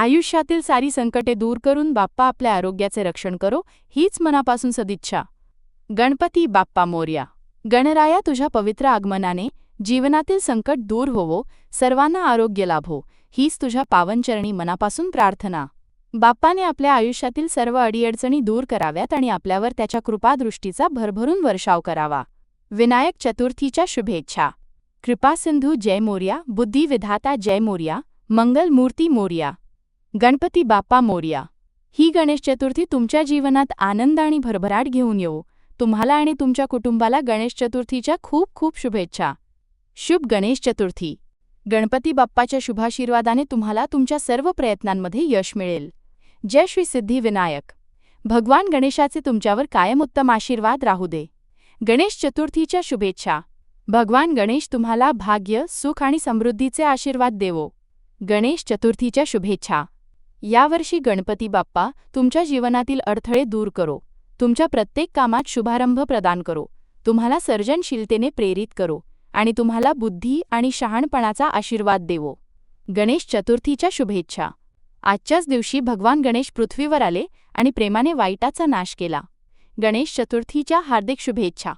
आयुष्यातील सारी संकटे दूर करून बाप्पा आपल्या आरोग्याचे रक्षण करो हीच मनापासून सदिच्छा. गणपती बाप्पा मोर्या. गणराया तुझ्या पवित्र आगमनाने जीवनातील संकट दूर होवो सर्वांना आरोग्य लाभो हीच तुझ्या पावनचरणी मनापासून प्रार्थना. बाप्पाने आपल्या आयुष्यातील सर्व अडीअडचणी दूर कराव्यात आणि आपल्यावर त्याच्या कृपादृष्टीचा भरभरून वर्षाव करावा. विनायक चतुर्थीच्या शुभेच्छा. कृपासिंधू जय मोर्या बुद्धी विधाता जय मोर्या मंगलमूर्ती मोर्या. गणपती बाप्पा मोर्या. ही गणेश चतुर्थी तुमच्या जीवनात आनंद आणि भरभराट घेऊन येऊ तुम्हाला आणि तुमच्या कुटुंबाला गणेश चतुर्थीच्या खूप खूप शुभेच्छा. शुभ गणेश चतुर्थी. गणपती बाप्पाच्या शुभाशीर्वादाने तुम्हाला तुमच्या सर्व प्रयत्नांमध्ये यश मिळेल. जय श्री सिद्धी विनायक. भगवान गणेशाचे तुमच्यावर कायम उत्तम आशीर्वाद राहू दे. गणेश चतुर्थीच्या शुभेच्छा. भगवान गणेश तुम्हाला भाग्य सुख आणि समृद्धीचे आशीर्वाद देवो. गणेश चतुर्थीच्या शुभेच्छा. यावर्षी गणपती बाप्पा तुमच्या जीवनातील अडथळे दूर करो. तुमच्या प्रत्येक कामात शुभारंभ प्रदान करो. तुम्हाला सर्जनशीलतेने प्रेरित करो आणि तुम्हाला बुद्धी आणि शहाणपणाचा आशीर्वाद देवो. गणेश चतुर्थीच्या शुभेच्छा. आजच्याच दिवशी भगवान गणेश पृथ्वीवर आले आणि प्रेमाने वाईटाचा नाश केला. गणेश चतुर्थीच्या हार्दिक शुभेच्छा.